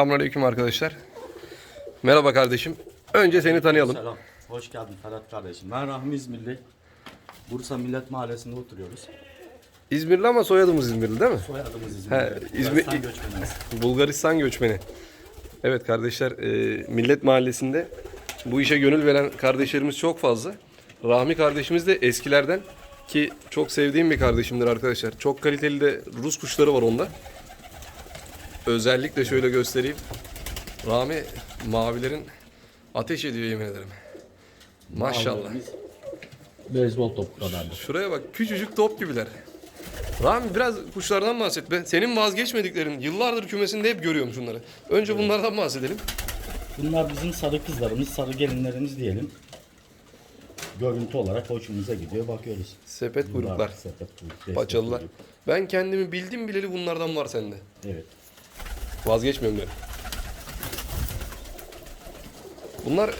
Selamünaleyküm arkadaşlar. Merhaba kardeşim. Önce seni tanıyalım. Selam. Hoş geldin Ferhat kardeşim. Ben Rahmi İzmirli. Bursa Millet Mahallesi'nde oturuyoruz. İzmirli ama soyadımız İzmirli değil mi? Soyadımız İzmirli. He, İzmir- Bulgaristan göçmeniyiz. Bulgaristan göçmeni. Evet kardeşler, e, Millet Mahallesi'nde bu işe gönül veren kardeşlerimiz çok fazla. Rahmi kardeşimiz de eskilerden ki çok sevdiğim bir kardeşimdir arkadaşlar. Çok kaliteli de Rus kuşları var onda. Özellikle şöyle göstereyim. Rahmi mavilerin ateş ediyor yemin ederim. Maşallah. Mavilerimiz Beyzbol topu kadardır. Şuraya bak küçücük top gibiler. Rami biraz kuşlardan bahset be. Senin vazgeçmediklerin yıllardır kümesinde hep görüyorum şunları. Önce bunlardan bahsedelim. Bunlar bizim sarı kızlarımız, sarı gelinlerimiz diyelim. Görüntü olarak hoşumuza gidiyor. Bakıyoruz. Sepet Bunlar kuyruklar, sepet kuyruk, destek paçalılar. kuyruk. Ben kendimi bildim bileli bunlardan var sende. Evet. Vazgeçmiyorum derim. Bunlar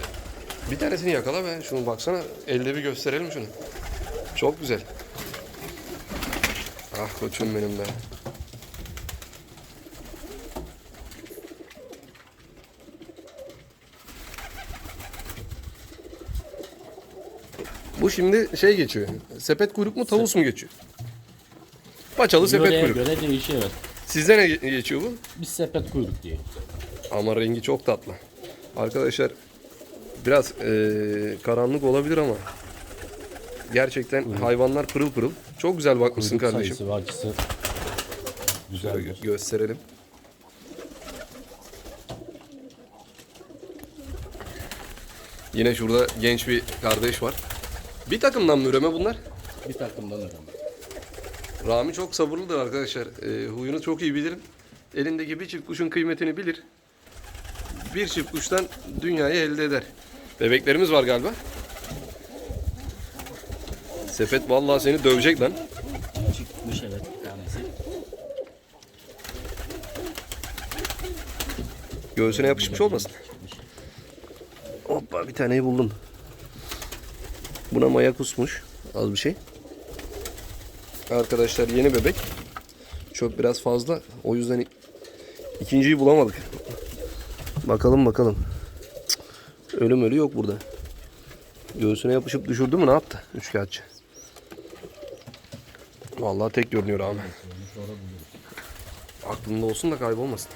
bir tanesini yakala be. Şunu baksana. Elde bir gösterelim şunu. Çok güzel. Ah koçum benim be. Bu şimdi şey geçiyor. Sepet kuyruk mu tavus mu geçiyor? Paçalı sepet kuyruk. göre değişiyor. Sizde ne ge- geçiyor bu? Biz sepet kuyruk diye. Ama rengi çok tatlı. Arkadaşlar biraz eee, karanlık olabilir ama gerçekten hayvanlar pırıl pırıl. Çok güzel bakmışsın Kuyruk kardeşim. sayısı ve açısı Şöyle güzeldir. gö- gösterelim. Yine şurada genç bir kardeş var. Bir takımdan mı üreme bunlar? Bir takımdan önemli. Rami çok sabırlıdır arkadaşlar. Ee, huyunu çok iyi bilir. Elindeki bir çift kuşun kıymetini bilir. Bir çift kuştan dünyayı elde eder. Bebeklerimiz var galiba. Sepet vallahi seni dövecek lan. Çıkmış evet tanesi. Göğsüne yapışmış olmasın. Hoppa bir taneyi buldum. Buna maya kusmuş. Az bir şey. Arkadaşlar yeni bebek. Çöp biraz fazla. O yüzden ik- ikinciyi bulamadık. Bakalım bakalım. Ölüm ölü yok burada. Göğsüne yapışıp düşürdü mü ne yaptı? Üçkağıtçı. Vallahi tek görünüyor abi. Aklında olsun da kaybolmasın.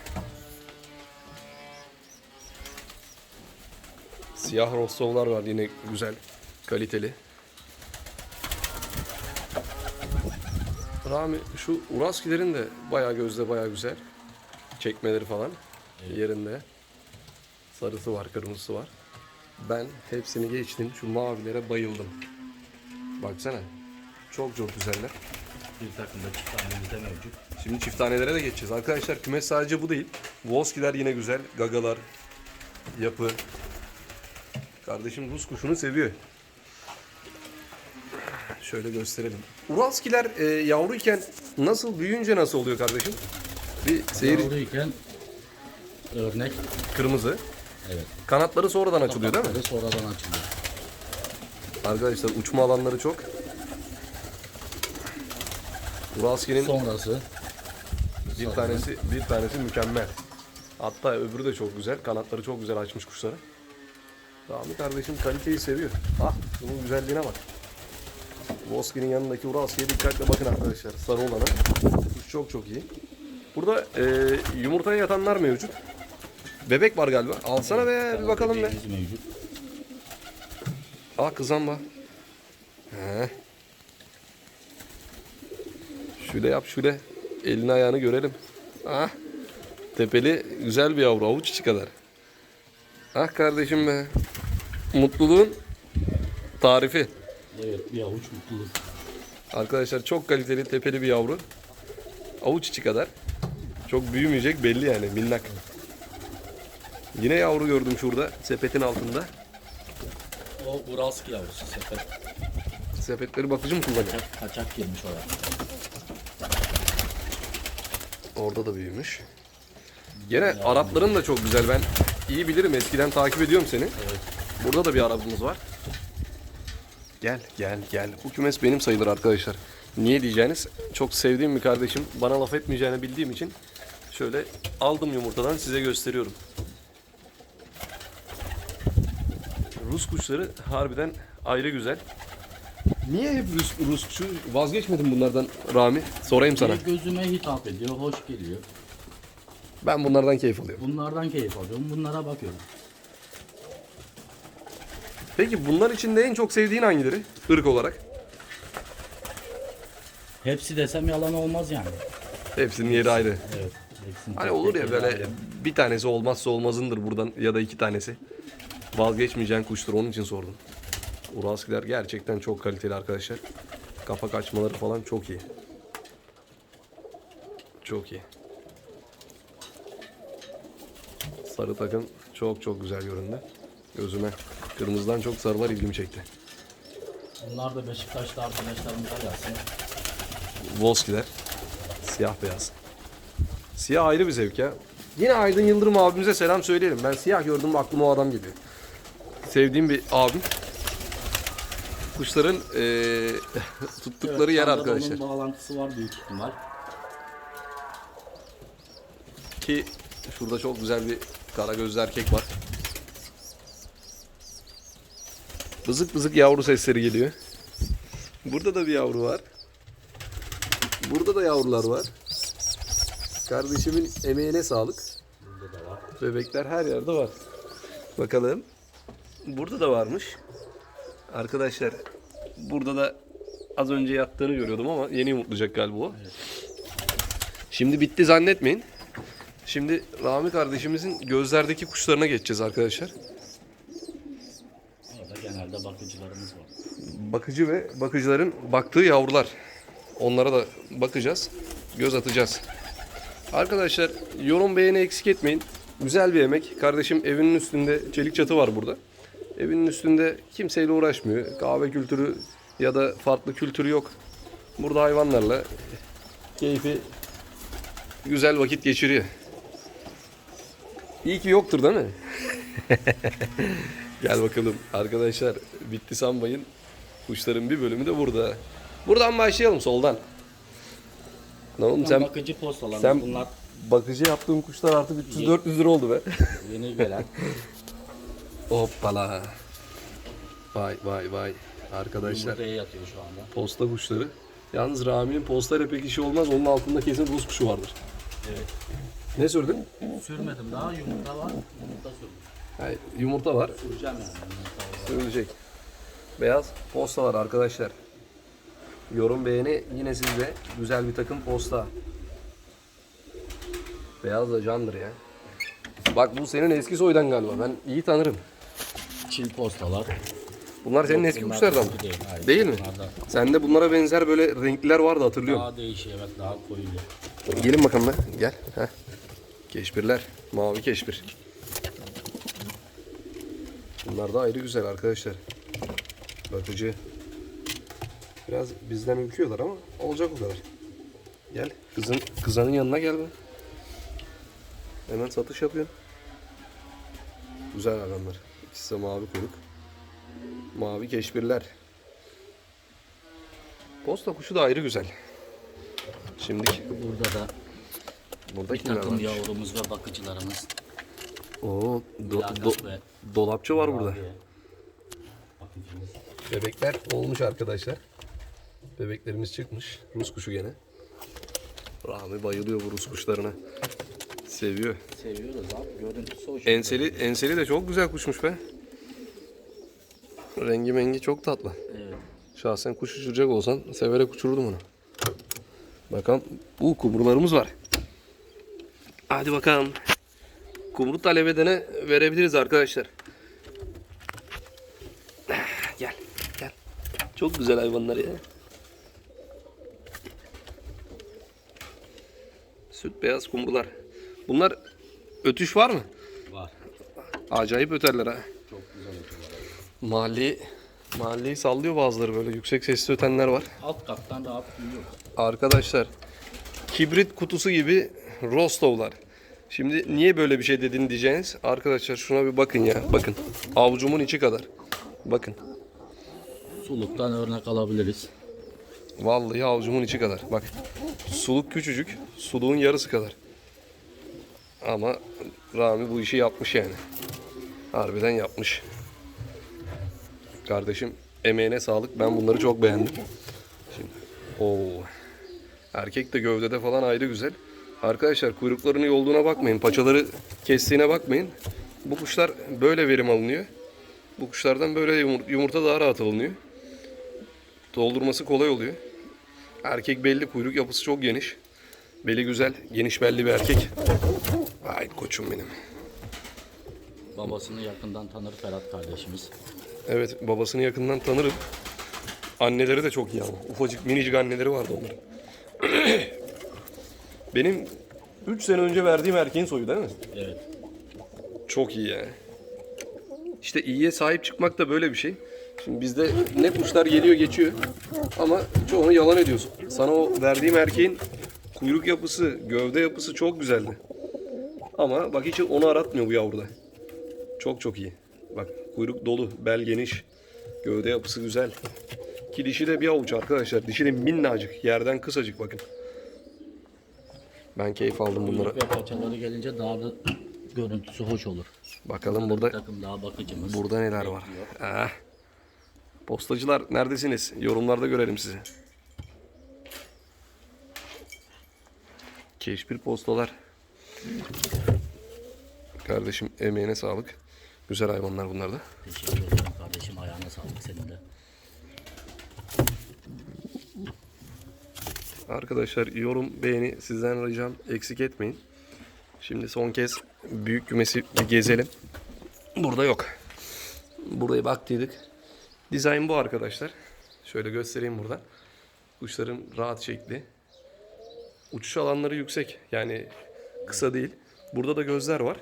Siyah Rostovlar var yine güzel, kaliteli. Rami şu Uraskilerin de bayağı gözde bayağı güzel. Çekmeleri falan yerinde. Sarısı var, kırmızısı var. Ben hepsini geçtim. Şu mavilere bayıldım. Baksana. Çok çok güzeller. Bir takımda çift tanemiz de mevcut. Şimdi çift tanelere de geçeceğiz. Arkadaşlar kümes sadece bu değil. Voskiler yine güzel. Gagalar, yapı. Kardeşim Rus kuşunu seviyor. Şöyle gösterelim. Uralskiler e, yavruyken nasıl büyüyünce nasıl oluyor kardeşim? Bir seyir Yavruyken örnek kırmızı. evet. Kanatları sonradan açılıyor değil mi? Kapakları Sonradan açılıyor. Arkadaşlar uçma alanları çok. Uralski'nin Sonrası Bir tanesi bir tanesi mükemmel. Hatta öbürü de çok güzel. Kanatları çok güzel açmış kuşları. Rami kardeşim kaliteyi seviyor. Ah bunun güzelliğine bak. Voski'nin yanındaki Uralski'ye dikkatle bakın arkadaşlar. Sarı olana. Kuş çok çok iyi. Burada e, yumurtaya yatanlar mevcut. Bebek var galiba. Alsana be bir bakalım be. mevcut. Ah kızamba. He. Şöyle yap şöyle. Elini ayağını görelim. Ah. Tepeli güzel bir yavru avuç içi kadar. Ah kardeşim be. Mutluluğun tarifi. Evet bir avuç mutluluk. Arkadaşlar çok kaliteli tepeli bir yavru. Avuç içi kadar. Çok büyümeyecek belli yani minnak. Yine yavru gördüm şurada sepetin altında. O Uralski yavrusu sepet. Sepetleri bakıcı mı kullanıyor? Kaçak, kaçak girmiş oraya. Orada da büyümüş. Gene Arapların da çok güzel. Ben iyi bilirim. Eskiden takip ediyorum seni. Burada da bir Arap'ımız var. Gel, gel, gel. Bu kümes benim sayılır arkadaşlar. Niye diyeceğiniz? Çok sevdiğim bir kardeşim. Bana laf etmeyeceğini bildiğim için Şöyle aldım yumurtadan size gösteriyorum. Rus kuşları harbiden ayrı güzel. Niye hep Rus, Rus kuşu? Vazgeçmedim bunlardan Rami. Sorayım sana. Gözüme hitap ediyor, hoş geliyor. Ben bunlardan keyif alıyorum. Bunlardan keyif alıyorum, bunlara bakıyorum. Peki bunlar içinde en çok sevdiğin hangileri? Irk olarak. Hepsi desem yalan olmaz yani. Hepsinin yeri ayrı. Evet. hepsinin Hani tek olur tek ya yeri böyle ayrı. bir tanesi olmazsa olmazındır buradan ya da iki tanesi. Vazgeçmeyeceğin kuştur onun için sordum. Uraskiler gerçekten çok kaliteli arkadaşlar. Kapak açmaları falan çok iyi. Çok iyi. Sarı takım çok çok güzel göründü. Gözüme kırmızıdan çok sarılar ilgimi çekti. Bunlar da Beşiktaşlı arkadaşlarımıza gelsin. Voskiler. Siyah beyaz. Siyah ayrı bir zevk ya. Yine Aydın Yıldırım abimize selam söyleyelim. Ben siyah gördüm aklıma o adam geliyor. Sevdiğim bir abim. Kuşların eee, tuttukları yer sende de arkadaşlar. Onun bağlantısı var büyük ihtimal. Ki şurada çok güzel bir kara gözlü erkek var. Bızık bızık yavru sesleri geliyor. Burada da bir yavru var. Burada da yavrular var. Kardeşimin emeğine sağlık. Bebekler her yerde var. Bakalım. Burada da varmış. Arkadaşlar burada da az önce yattığını görüyordum ama yeni yumurtlayacak galiba o. Şimdi bitti zannetmeyin. Şimdi Rami kardeşimizin gözlerdeki kuşlarına geçeceğiz arkadaşlar. Genelde bakıcılarımız var. Bakıcı ve bakıcıların baktığı yavrular. Onlara da bakacağız. Göz atacağız. Arkadaşlar yorum beğeni eksik etmeyin. Güzel bir emek. Kardeşim evinin üstünde çelik çatı var burada. Evinin üstünde kimseyle uğraşmıyor. Kahve kültürü ya da farklı kültürü yok. Burada hayvanlarla keyfi güzel vakit geçiriyor. İyi ki yoktur değil mi? Gel bakalım arkadaşlar. Bitti sanmayın. Kuşların bir bölümü de burada. Buradan başlayalım soldan. Ne oğlum Sen, bakıcı postalarımız sen- bunlar bakıcı yaptığın kuşlar artık 300-400 lira oldu be. yeni gelen. Hoppala. Vay vay vay. Arkadaşlar Yumurtaya yatıyor şu anda. posta kuşları. Yalnız Rami'nin postayla pek işi olmaz. Onun altında kesin Rus kuşu vardır. Evet. Ne sürdün? Sürmedim daha yumurta var. Yumurta sürdüm. Hayır, yumurta var. Süreceğim yani. Sürülecek. Beyaz posta var arkadaşlar. Yorum beğeni yine sizde. Güzel bir takım posta. Beyaz da candır ya. Bak bu senin eski soydan galiba. Ben iyi tanırım. Çil postalar. Bunlar senin eski Bunlar kuşlardan mı? Değil, hayır. Değil mi? Bunlar da Sende bunlara benzer böyle renkliler vardı hatırlıyorum. daha değişiyor evet daha koyu. Gelin bakalım be. Gel. Heh. Keşbirler. Mavi keşbir. Bunlar da ayrı güzel arkadaşlar. Bakıcı. Biraz bizden ürküyorlar ama olacak o kadar. Gel. Kızın, kızanın yanına gel be. Hemen satış yapıyorsun. Güzel adamlar. İkisi de mavi kuyruk. Mavi keşbirler. Posta kuşu da ayrı güzel. Şimdiki Burada da burada bir kimler takım yavrumuz ve bakıcılarımız. Oo, do- do- dolapçı var burada. Bebekler olmuş arkadaşlar. Bebeklerimiz çıkmış. Rus kuşu gene. Rami bayılıyor bu Rus kuşlarına. Seviyor. Seviyoruz abi. Görüntüsü hoş. Enseli, enseli de çok güzel kuşmuş be. Rengi mengi çok tatlı. Evet. Şahsen kuş uçuracak olsan severek uçururdum onu. Bakalım. Bu kumrularımız var. Hadi bakalım. Kumru talep edene verebiliriz arkadaşlar. Gel. Gel. Çok güzel hayvanlar ya. Süt beyaz kumrular. Bunlar ötüş var mı? Var. Acayip öterler ha. Çok güzel ötüyorlar. Mahalleyi, mahalleyi sallıyor bazıları böyle yüksek sesli ötenler var. Alt kattan rahat büyüyor. Arkadaşlar kibrit kutusu gibi Rostovlar. Şimdi niye böyle bir şey dedin diyeceğiniz. Arkadaşlar şuna bir bakın ya. Bakın. Avucumun içi kadar. Bakın. Suluktan örnek alabiliriz. Vallahi avucumun içi kadar. Bak. Suluk küçücük. Suluğun yarısı kadar. Ama Rami bu işi yapmış yani. Harbiden yapmış. Kardeşim emeğine sağlık. Ben bunları çok beğendim. Şimdi o erkek de gövdede falan ayrı güzel. Arkadaşlar kuyruklarının yolduğuna bakmayın. Paçaları kestiğine bakmayın. Bu kuşlar böyle verim alınıyor. Bu kuşlardan böyle yumur- yumurta daha rahat alınıyor. Doldurması kolay oluyor. Erkek belli, kuyruk yapısı çok geniş. Beli güzel, geniş belli bir erkek. Ay koçum benim. Babasını yakından tanır Ferhat kardeşimiz. Evet, babasını yakından tanırım. Anneleri de çok iyi ama. Ufacık minicik anneleri vardı onların. Benim 3 sene önce verdiğim erkeğin soyu değil mi? Evet. Çok iyi yani. İşte iyiye sahip çıkmak da böyle bir şey. Şimdi bizde ne kuşlar geliyor geçiyor ama çoğunu yalan ediyorsun. Sana o verdiğim erkeğin kuyruk yapısı, gövde yapısı çok güzeldi. Ama bak hiç onu aratmıyor bu yavruda. Çok çok iyi. Bak kuyruk dolu, bel geniş, gövde yapısı güzel. Ki dişi de bir avuç arkadaşlar. Dişi de minnacık, yerden kısacık bakın. Ben keyif aldım bunlara. Kuyruk ve paçaları gelince daha da görüntüsü hoş olur. Bakalım burada takım daha bakıcımız. Burada neler var? Ah. Postacılar neredesiniz? Yorumlarda görelim sizi. Keşpir postalar. Kardeşim emeğine sağlık. Güzel hayvanlar bunlar da. Teşekkür ederim kardeşim. Ayağına sağlık senin de. Arkadaşlar yorum, beğeni sizden ricam eksik etmeyin. Şimdi son kez büyük kümesi bir gezelim. Burada yok. Buraya baktıydık. Dizayn bu arkadaşlar. Şöyle göstereyim buradan. Kuşların rahat şekli. Uçuş alanları yüksek. Yani kısa değil. Burada da gözler var.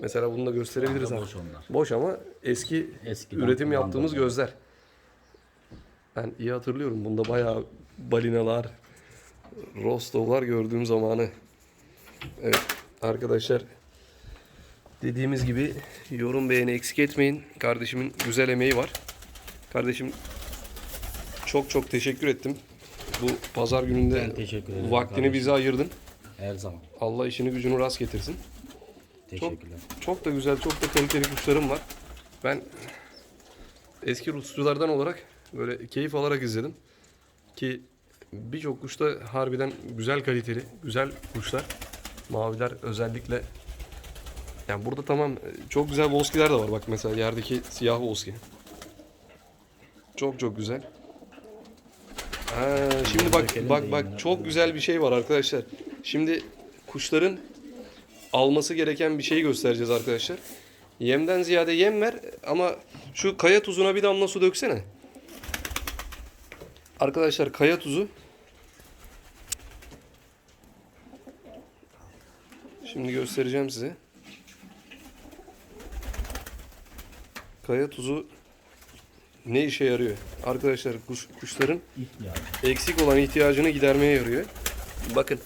Mesela bunu da gösterebiliriz. Boş onlar. Boş ama eski Eskiden üretim yaptığımız gözler. Ben iyi hatırlıyorum. Bunda bayağı balinalar, rostovlar gördüğüm zamanı. Evet arkadaşlar dediğimiz gibi yorum beğeni eksik etmeyin. Kardeşimin güzel emeği var. Kardeşim çok çok teşekkür ettim. Bu pazar gününde vaktini kardeşim. bize ayırdın. Her zaman. Allah işini gücünü rast getirsin. Teşekkürler. Çok da güzel, çok da kaliteli kuşlarım var. Ben eski Rusçulardan olarak böyle keyif alarak izledim. Ki birçok kuş da harbiden güzel kaliteli, güzel kuşlar. Maviler özellikle. Yani burada tamam çok güzel voskiler de var. Bak mesela yerdeki siyah voski. Çok çok güzel. Ha, şimdi bak bak bak çok güzel bir şey var arkadaşlar. Şimdi kuşların alması gereken bir şeyi göstereceğiz arkadaşlar. Yemden ziyade yem ver ama şu kaya tuzuna bir damla su döksene. Arkadaşlar kaya tuzu Şimdi göstereceğim size. Kaya tuzu ne işe yarıyor? Arkadaşlar kuş, kuşların eksik olan ihtiyacını gidermeye yarıyor. Bakın.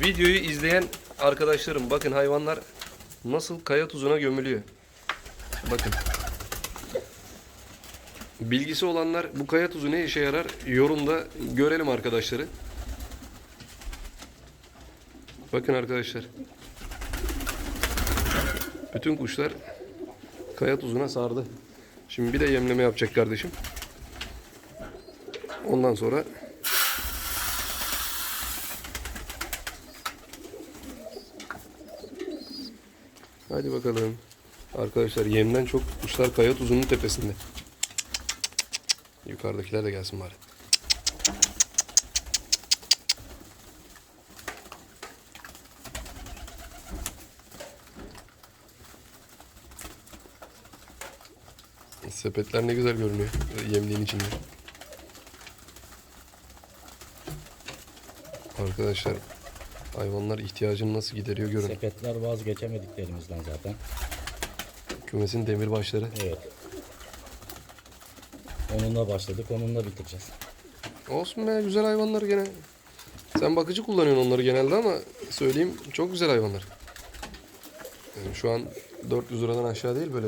Videoyu izleyen arkadaşlarım bakın hayvanlar nasıl kaya tuzuna gömülüyor. Bakın. Bilgisi olanlar bu kaya tuzu ne işe yarar yorumda görelim arkadaşları. Bakın arkadaşlar. Bütün kuşlar kaya tuzuna sardı. Şimdi bir de yemleme yapacak kardeşim. Ondan sonra Hadi bakalım. Arkadaşlar yemden çok kuşlar kaya tuzunun tepesinde. Yukarıdakiler de gelsin bari. Sepetler ne güzel görünüyor yemliğin içinde. Arkadaşlar hayvanlar ihtiyacını nasıl gideriyor görün. Sepetler vazgeçemediklerimizden zaten. Kümesin demirbaşları. Evet. Onunla başladık, onunla bitireceğiz. Olsun be güzel hayvanlar gene. Sen bakıcı kullanıyorsun onları genelde ama söyleyeyim çok güzel hayvanlar. Yani şu an 400 liradan aşağı değil böyle